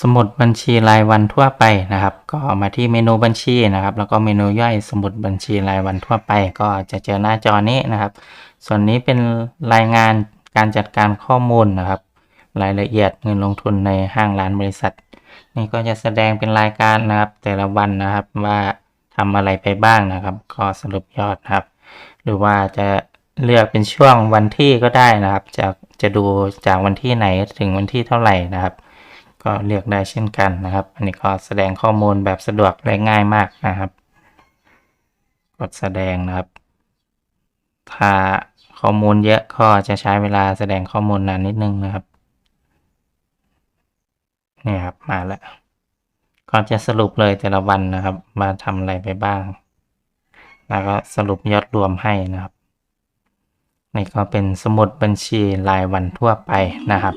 สมุดบัญชีรายวันทั่วไปนะครับ ก็มาที่เมนูบัญชีนะครับ แล้วก็เมนูย่อยสมุดบัญชีรายวันทั่วไป ก็จะเจอหน้าจอนี้นะครับ ส่วนนี้เป็นรายงานการจัดการข้อมูลนะครับ รายละเอียดเงินลงทุนในห้างร้านบริษัท นี่ก็จะแสดงเป็นรายการนะครับ แต่ละวันนะครับว่าทำอะไรไปบ้างนะครับ ก็สรุปยอดนะครับ หรือว่าจะเลือกเป็นช่วงวันที่ก็ได้นะครับ จะจะดูจากวันที่ไหนถึงวันที่เท่าไหร่นะครับ ก็เลือกได้เช่นกันนะครับ อันนี้ก็แสดงข้อมูลแบบสะดวกและง่ายมากนะครับ กดแสดงนะครับ ถ้าข้อมูลเยอะก็จะใช้เวลาแสดงข้อมูลนานนิดนึงนะครับนี่ครับมาแล้วก็จะสรุปเลยแต่ละวันนะครับมาทำอะไรไปบ้าง แล้วก็สรุปยอดรวมให้นะครับนี่ก็เป็นสมุดบัญชีรายวันทั่วไปนะครับ